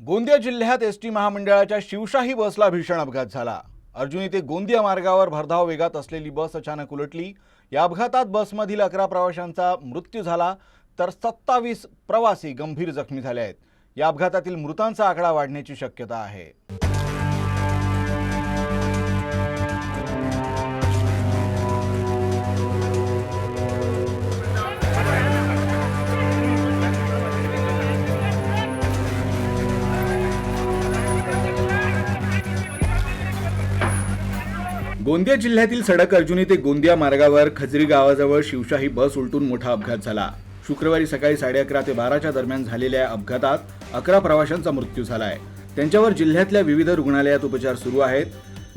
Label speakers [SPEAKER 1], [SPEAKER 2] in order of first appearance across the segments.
[SPEAKER 1] गोंदिया जिल्ह्यात S T महामंडळाच्या शिवशाही बसला भीषण अपघात झाला. अर्जुनी ते गोंदिया मार्गावर भरधाव वेगात असलेली बस अचानक उलटली. या अपघातात बसमधील अकरा प्रवाशांचा मृत्यू झाला तर सत्तावीस प्रवासी गंभीर जखमी झाले आहेत. या अपघातातील मृतांचा आकडा वाढण्याची शक्यता आहे. गोंदिया जिल्ह्यातील सडक अर्जुनी ते गोंदिया मार्गावर खजरी गावाजवळ शिवशाही बस उलटून मोठा अपघात झाला. शुक्रवारी सकाळी साडे अकरा ते बाराच्या दरम्यान झालेल्या या अपघातात अकरा प्रवाशांचा मृत्यू झाला आहे त्यांच्यावर जिल्ह्यातल्या विविध रुग्णालयात उपचार सुरू आहेत.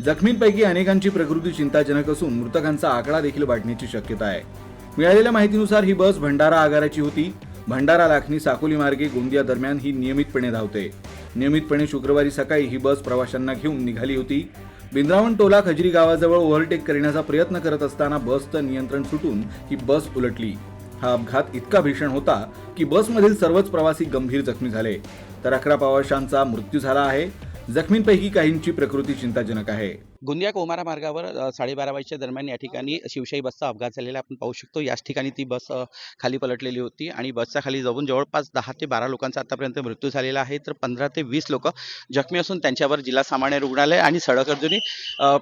[SPEAKER 1] जखमींपैकी अनेकांची प्रकृती चिंताजनक असून मृतकांचा आकडा देखील वाढण्याची शक्यता आहे. मिळालेल्या माहितीनुसार ही बस भंडारा आगाराची होती. भंडारा लाखनी साकोली मार्गे गोंदिया दरम्यान ही नियमितपणे धावते. नियमितपणे शुक्रवारी सकाळी ही बस प्रवाशांना घेऊन निघाली होती. बिंद्रावण टोला खजरी गावाजवळ ओव्हरटेक करण्याचा प्रयत्न करत असताना बसचं नियंत्रण सुटून ही बस उलटली. हा अपघात इतका भीषण होता की बसमधील सर्वच प्रवासी गंभीर जखमी झाले. तर अकरा प्रवाशांचा मृत्यू झाला आहे. जखमींपैकी काहींची प्रकृती चिंताजनक आहे.
[SPEAKER 2] गोंदिया कोमारा मार्गावर साडेबारा वाजेच्या दरम्यान या ठिकाणी शिवशाही बसचा अपघात झालेला आपण पाहू शकतो. याच ठिकाणी ती बस खाली पलटलेली होती आणि बसच्या खाली जाऊन जवळपास दहा ते बारा लोकांचा आतापर्यंत मृत्यू झालेला आहे. तर पंधरा ते वीस लोक जखमी असून त्यांच्यावर जिल्हा सामान्य रुग्णालय आणि सडक अर्जुनी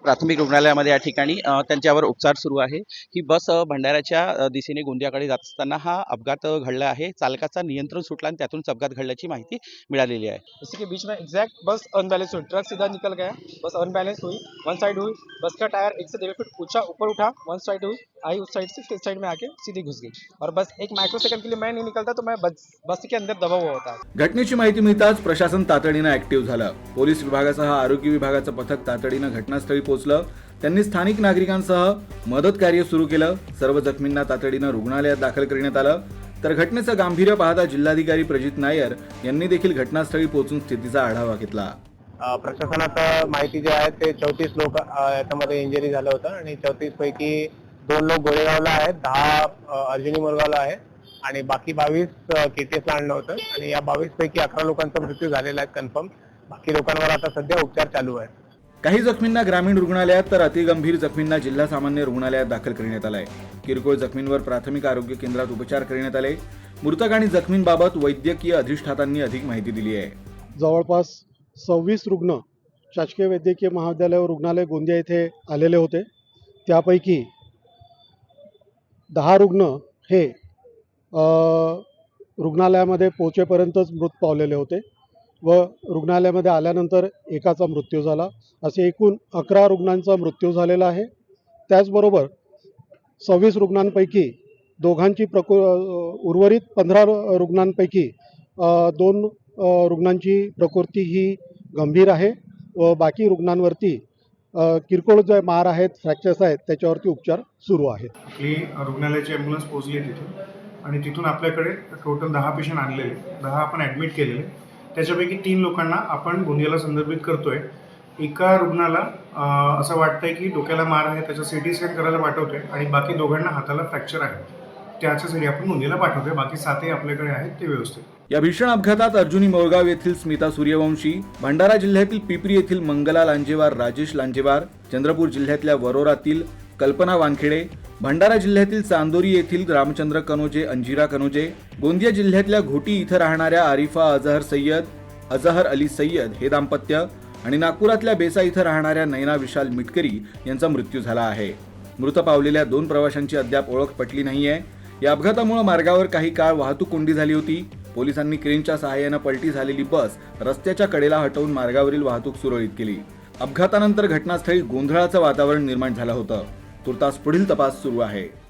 [SPEAKER 2] प्राथमिक रुग्णालयामध्ये या ठिकाणी त्यांच्यावर उपचार सुरू आहे. ही बस भंडाऱ्याच्या दिशेने गोंदियाकडे जात असताना हा अपघात घडला आहे. चालकाचा नियंत्रण सुटला आणि त्यातूनच अपघात घडल्याची माहिती मिळालेली आहे.
[SPEAKER 3] जसं की बीच में एक्झॅक्ट बस अनबॅलेन्स हुई ट्रक सीधा निकल गया. बस अनबॅलेन्स हुई वन साइड हुई बस का टायर एक से डेढ़ फीट ऊंचा ऊपर उठा वन साइड हुई आई उस साइड से फिर साइड में आके सीधी घुस गई। और बस एक माइक्रो सेकंड के लिए मैं नहीं निकलता तो मैं बस बस के अंदर दबा हुआ होता।
[SPEAKER 1] घटनेची माहिती मिळताच प्रशासन तातडीनं ऍक्टिव्ह झालं. पोलीस विभागासह आरोग्य विभागाचं पथक तातडीनं घटनास्थळी पोहोचलं. त्यांनी स्थानिक नागरिकांसह मदत कार्य सुरू केलं. सर्व जखमींना तातडीनं रुग्णालयात दाखल करण्यात आलं. तर घटनेचं गांभीर्य पाहता जिल्हाधिकारी प्रजित नायर यांनी देखील घटनास्थळी पोहोचून स्थितीचा आढावा घेतला.
[SPEAKER 4] अ, प्रशासनात माहिती जे आहे ते चौतीस लोक याच्यामध्ये इंजरी झालं होतं आणि चौतीस पैकी दोन लोक गोळेगावला आहेत दहा अर्जुनी मुरगावला आहे आणि बाकी बावीस केटीएसला आणलं होतं आणि या बावीस पैकी अकरा लोकांचा मृत्यू झालेला आहे कन्फर्म बाकी लोकांवर आता सध्या उपचार चालू आहे
[SPEAKER 1] काही जखमींना ग्रामीण रुग्णालयात तर अतिगंभीर जखमींना जिल्हा सामान्य रुग्णालयात दाखल करण्यात आलंय. किरकोळ जखमींवर प्राथमिक आरोग्य केंद्रात उपचार करण्यात आले. मृतक आणि जखमींबाबत वैद्यकीय अधिष्ठातांनी अधिक माहिती दिली आहे.
[SPEAKER 5] जवळपास सव्वीस रुग्ण शासकीय वैद्यकीय महाविद्यालय व रुग्णालय गोंदिया येथे आलेले होते. त्यापैकी दहा रुग्ण हे रुग्णालयामध्ये पोहोचेपर्यंतच मृत पावलेले होते व रुग्णालयामध्ये आल्यानंतर एकाचा मृत्यू झाला. असे एकूण अकरा रुग्णांचा मृत्यू झालेला आहे. त्याचबरोबर सव्वीस रुग्णांपैकी दोघांची प्रको उर्वरित पंधरा रुग्णांपैकी दोन रुग्णांची प्रकृती ही गंभीर आहे व बाकी रुग्णांवरती किरकोळ जे मार आहेत फ्रॅक्चर्स आहेत त्याच्यावरती उपचार सुरू आहेत.
[SPEAKER 6] आपली रुग्णालयाची ॲम्ब्युलन्स पोहोचली आहे तिथून. आणि तिथून आपल्याकडे टोटल दहा पेशंट आणलेले दहा आपण ॲडमिट केलेले त्याच्यापैकी तीन लोकांना आपण गोंदियाला संदर्भित करतोय. एका रुग्णाला असं वाटतंय की डोक्याला मार आहे त्याचा सी टी स्कॅन करायला पाठवतोय आणि बाकी दोघांना हाताला फ्रॅक्चर आहे. त्याच्यासाठी आपण नोंदीला पाठवतोय. बाकी सातही आपल्याकडे आहेत ते व्यवस्थित.
[SPEAKER 1] या भीषण अपघातात अर्जुनी मोळगाव येथील स्मिता सूर्यवंशी भंडारा जिल्ह्यातील पिपरी येथील मंगला लांजेवार राजेश लांजेवार चंद्रपूर जिल्ह्यातल्या वरोरातील कल्पना वानखेडे भंडारा जिल्ह्यातील चांदोरी येथील रामचंद्र कनोजे अंजिरा कनोजे गोंदिया जिल्ह्यातल्या घोटी इथं राहणाऱ्या आरिफा अझहर सय्यद अझहर अली सय्यद हे दाम्पत्य आणि नागपुरातल्या बेसा इथं राहणाऱ्या नैना विशाल मिटकरी यांचा मृत्यू झाला आहे. मृत पावलेल्या दोन प्रवाशांची अद्याप ओळख पटली नाहीये. या अपघातामुळे मार्गावर काही काळ वाहतूक कोंडी झाली होती. पोलिसांनी क्रेनच्या सहाय्यानं पलटी झालेली बस रस्त्याच्या कडेला हटवून मार्गावरील वाहतूक सुरळीत केली. अपघातानंतर घटनास्थळी गोंधळाचं वातावरण निर्माण झालं होतं. तुर्तास पुढील तपास सुरू आहे.